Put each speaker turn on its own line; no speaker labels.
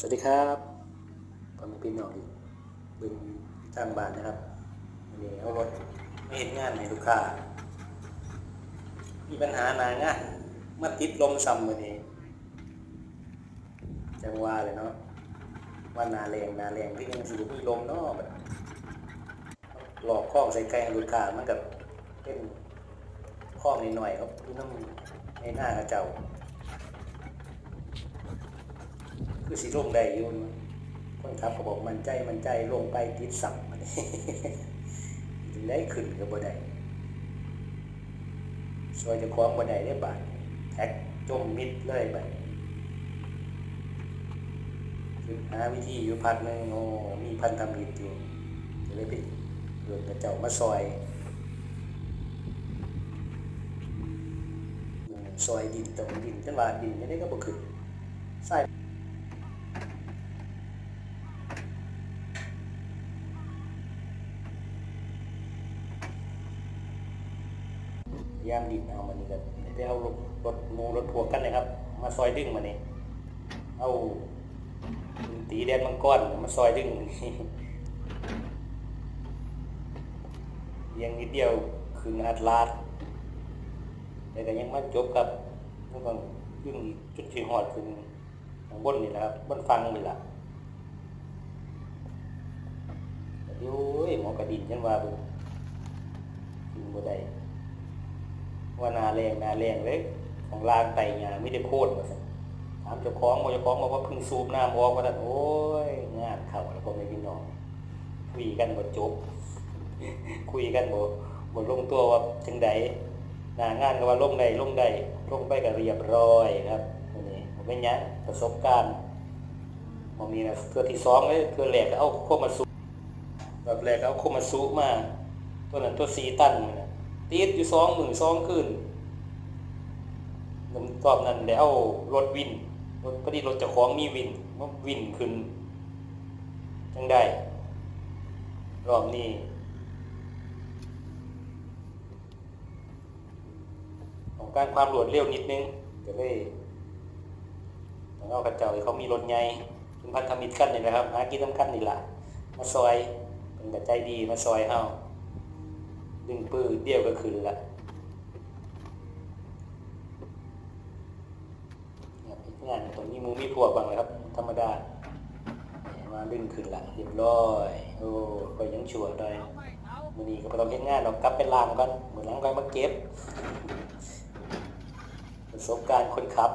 สวัสดีครับผมเป็นพี่น้องบึงจ้างบ้านนะครับวันนี้เอารถไม่เห็นงานให้ลูกค้า มีปัญหาหนางานมาติดลมซ้ำวันนี้จังว่าเลยเนาะว่านาแรงนาแรงที่ยังสิบ่มีลมเนาะแบบหลอกข้องใส่ไก่ให้ลูกค้ามันกับเป็นข้องนิดหน่อยครับที่น้ำในหน้ากระเจ้า คือสิลงได้อยู่คนขับก็บอกมันใจมันใจลงไปติดสั่งมันได้ขึ้นก็บ่ได้ซอยจะคล้าของบ่ได้ได้บาดแท็กจมมิดเลยบาดคือหาวิธีอยู่พักหนึงโอ้มีพันธมิตรอยู่ก็เลยไปเดินกระเจ้ามาซอยซอยดินตรงดินจังว่าดินจังได๋ก็บ่ขึ้นใส่ ยามดินเอามันนี่ก็ไปเอารถรถโมรถทัวร์กันเลยครับ มาซอยดึงมานี่เอาตีแดนมังกรมาซอยดึงยังนิดเดียวคืนอัดลาดแต่ก็ยังมาจบกับพวกมันดึงอีกจุดที่หอดขึ้นข้างบนนี่แหละครับบนฟังนี่แหละเดี๋ยวเอ้ยหมอกระดินจังว่าบุกินบ่ได้ ว่านาแรงนาแรงเลยของลางไต่หยาไม่ได้โคตรว่าถามเจ้าของว่าเจ้าของบอกว่าเพิ่งสูบน้ำออกว่าท่านโอ้ยงานเข่าแล้วก็ไม่พี่น้องคุยกันบ่จบ คุยกันบ่บ่ลงตัวว่าจังใดนางานก็ว่าลงได้ลงได้ลงไปก็เรียบร้อยครับนนี้บ่เป็นยังประสบการณ์บ่มีนะเทื่อที่สองเลยเทื่อแรกก็เอาโคมาสูแบบแรกก็เอาโคมาสูมาตัวนั้นตัว4ตันนะ ติดอยู่สองหมื่นสองคืนตอบนั้นแล้วรถวินรถพอดีรถเจ้าของมีวินมันวินขึ้นจังได้ รอบนี้ของการความรวดเร็วนิดนึงก็เลยต้องเอากระเจ้าเขามีรถใหญ่เป็นพันธมิตรกั้นนี่นะครับหากินสำคัญนี่แหละมาซอยเป็นกระใจดีมาซอยเฮา ดึงปืนเดียวก็ขึ้นละงานตรงนี้มูมีพวกบางเลยครับ ธรรมดามาดึงขึ้นละเรียบร้อยโอ้ก็ยังชัวร์ได้มือนี้ก็บ่ต้องเห็นงานเรากลับไปลามกันเหมือนหลังก็มาเก็บประสบการณ์คนขับ